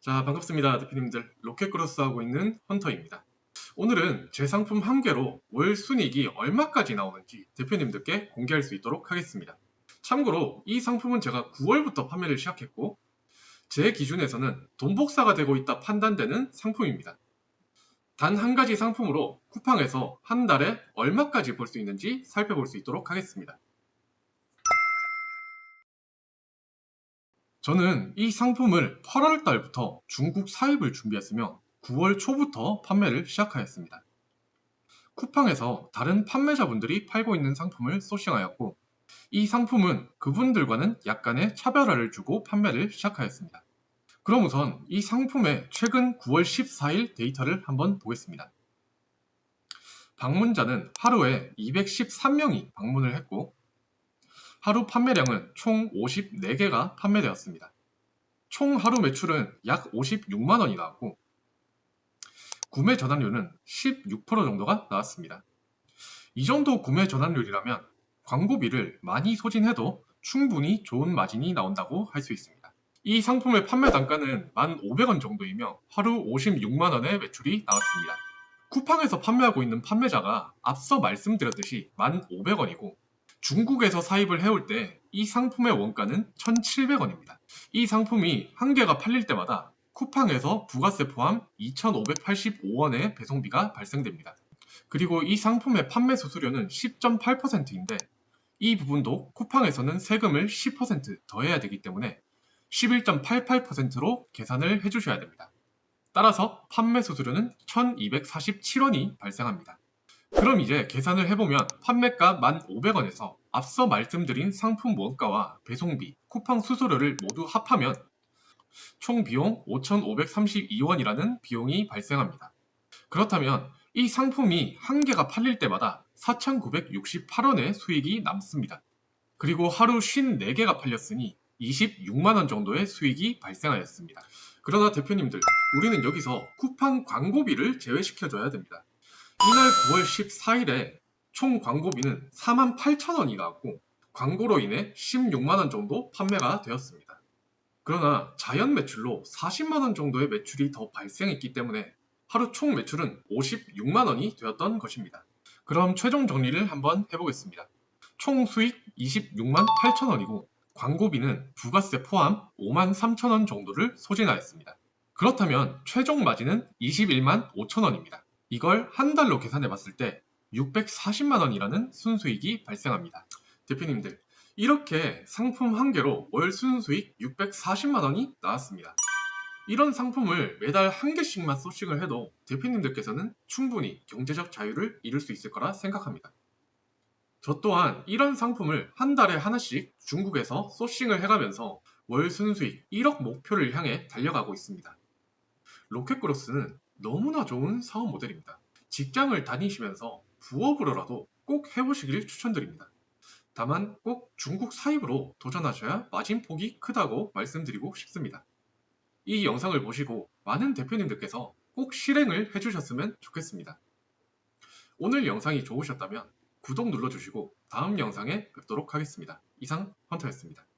자, 반갑습니다. 대표님들. 로켓크로스 하고 있는 헌터입니다. 오늘은 제 상품 한 개로 월 순이익이 얼마까지 나오는지 대표님들께 공개할 수 있도록 하겠습니다. 참고로 이 상품은 제가 9월부터 판매를 시작했고 제 기준에서는 돈 복사가 되고 있다 판단되는 상품입니다. 단 한 가지 상품으로 쿠팡에서 한 달에 얼마까지 벌 수 있는지 살펴볼 수 있도록 하겠습니다. 저는 이 상품을 8월 달부터 중국 사입을 준비했으며 9월 초부터 판매를 시작하였습니다. 쿠팡에서 다른 판매자분들이 팔고 있는 상품을 소싱하였고 이 상품은 그분들과는 약간의 차별화를 주고 판매를 시작하였습니다. 그럼 우선 이 상품의 최근 9월 14일 데이터를 한번 보겠습니다. 방문자는 하루에 213명이 방문을 했고 하루 판매량은 총 54개가 판매되었습니다. 총 하루 매출은 약 56만 원이 나왔고 구매 전환율은 16% 정도가 나왔습니다. 이 정도 구매 전환율이라면 광고비를 많이 소진해도 충분히 좋은 마진이 나온다고 할 수 있습니다. 이 상품의 판매 단가는 1,500원 정도이며 하루 56만 원의 매출이 나왔습니다. 쿠팡에서 판매하고 있는 판매자가 앞서 말씀드렸듯이 1,500원이고 중국에서 사입을 해올 때 이 상품의 원가는 1,700원입니다. 이 상품이 한 개가 팔릴 때마다 쿠팡에서 부가세 포함 2,585원의 배송비가 발생됩니다. 그리고 이 상품의 판매 수수료는 10.8%인데 이 부분도 쿠팡에서는 세금을 10% 더해야 되기 때문에 11.88%로 계산을 해주셔야 됩니다. 따라서 판매 수수료는 1,247원이 발생합니다. 그럼 이제 계산을 해보면 판매가 1,500원에서 앞서 말씀드린 상품 원가와 배송비, 쿠팡 수수료를 모두 합하면 총 비용 5,532원이라는 비용이 발생합니다. 그렇다면 이 상품이 한 개가 팔릴 때마다 4,968원의 수익이 남습니다. 그리고 하루 54개가 팔렸으니 26만원 정도의 수익이 발생하였습니다. 그러나 대표님들, 우리는 여기서 쿠팡 광고비를 제외시켜줘야 됩니다. 이날 9월 14일에 총 광고비는 4만 8천 원이 나왔고 광고로 인해 16만 원 정도 판매가 되었습니다. 그러나 자연 매출로 40만 원 정도의 매출이 더 발생했기 때문에 하루 총 매출은 56만 원이 되었던 것입니다. 그럼 최종 정리를 한번 해보겠습니다. 총 수익 26만 8천 원이고 광고비는 부가세 포함 5만 3천 원 정도를 소진하였습니다. 그렇다면 최종 마진은 21만 5천 원입니다. 이걸 한 달로 계산해 봤을 때 640만 원이라는 순수익이 발생합니다. 대표님들, 이렇게 상품 한 개로 월 순수익 640만 원이 나왔습니다. 이런 상품을 매달 한 개씩만 소싱을 해도 대표님들께서는 충분히 경제적 자유를 이룰 수 있을 거라 생각합니다. 저 또한 이런 상품을 한 달에 하나씩 중국에서 소싱을 해가면서 월 순수익 1억 목표를 향해 달려가고 있습니다. 로켓그로스는 너무나 좋은 사업 모델입니다. 직장을 다니시면서 부업으로라도 꼭 해보시길 추천드립니다. 다만 꼭 중국 사입으로 도전하셔야 마진 폭이 크다고 말씀드리고 싶습니다. 이 영상을 보시고 많은 대표님들께서 꼭 실행을 해주셨으면 좋겠습니다. 오늘 영상이 좋으셨다면 구독 눌러주시고 다음 영상에 뵙도록 하겠습니다. 이상 헌터였습니다.